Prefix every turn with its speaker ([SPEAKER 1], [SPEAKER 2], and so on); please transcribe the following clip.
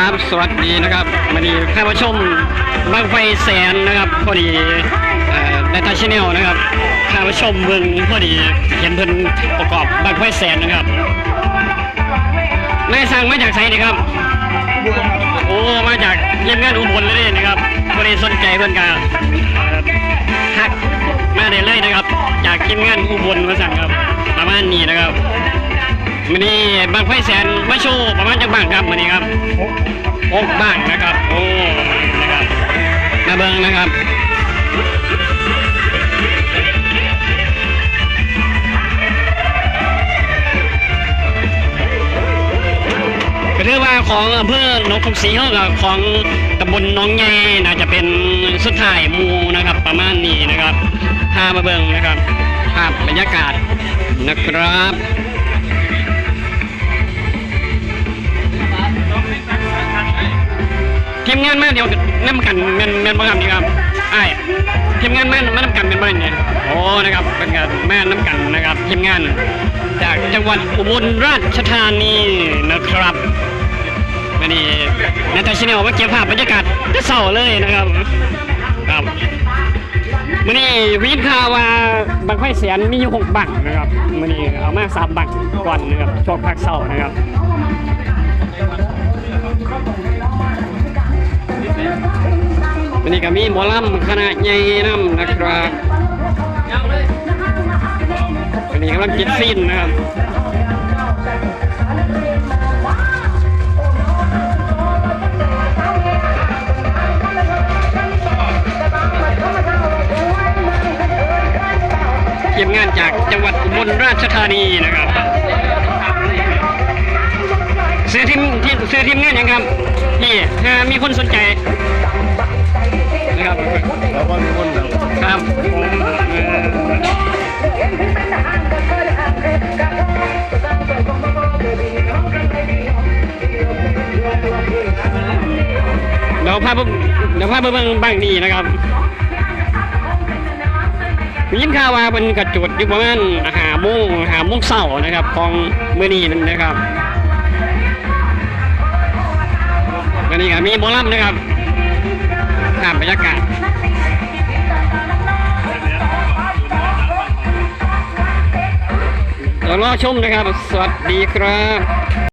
[SPEAKER 1] ครับ สวัสดีนะครับวันนี้ข้ามาชมบางไฟแสนนะครับพอดีเอ่อในทาชแนลนะครับข้ามาชมเมืองพอดีเห็นเพิ่นประกอบบางไฟแสนนะครับนายสั่งมาจากไสนี่ครับ โอ้มาจากเยี่ยมงานอุบลเลยนะครับพอดีสนใจเพื่อนกันฮักมาได้เลยนะครับ จากทีมงานอุบลมาสั่งครับประมาณนี้นะครับมันนี้บางไฟแสนมาโชว์ประมาณจักบางครับมันนี้ครับ นะครับก็เรียกว่าของอำเภอหนองกรุงศรีเขากับของตำบลน้องใหญ่น่าจะเป็นสุดท้ายมูนะครับ ประมาณนี้นะครับพามาเบิ่งนะครับ ภาพบรรยากาศนะครับ ทีมงานมาเดี๋ยวน้ำกันแม่นแม่นบ้างครับนี่ครับไอ้ทีมงานแม่นมาน้ำกันเป็นบ้างเนี่ยโอ้นะครับเป็นการแม่น้ำกันนะครับทีมงาน จากจังหวัดอุบลราชธานีนะครับวันนี้นาตาชิเนลมาเก็บภาพบรรยากาศจะเศร้าเลยนะครับครับมื่อนี้วินข่าวว่าบังไฟเสียนมีอยู่หกบังนะครับมื่อนี้เอามาสามบังก่อนนะครับช่วงพักเศร้านะครับ วันนี้ก็มีหมอลำคณะใหญ่น้ำนะครับวันนี้กำลังกินฟินนะครับทีมงานจากจังหวัดอุบลราชธานีนะครับซื้อทีมซื้อทีมงานยังครับนี่มีคนสนใจ เดี๋ยวพาเดี๋ยวพาไปเบิ่งบ้างนี่นะครับยินข่าวว่าเป็นกระจุดอยู่ประมาณหาโมงหาโมงเศร้านะครับของมื้อนี้นะครับวันนี้ก็มีหมอลำนะครับภาพบรรยากาศเดี๋ยวรอชมนะครับ สวัสดีครับ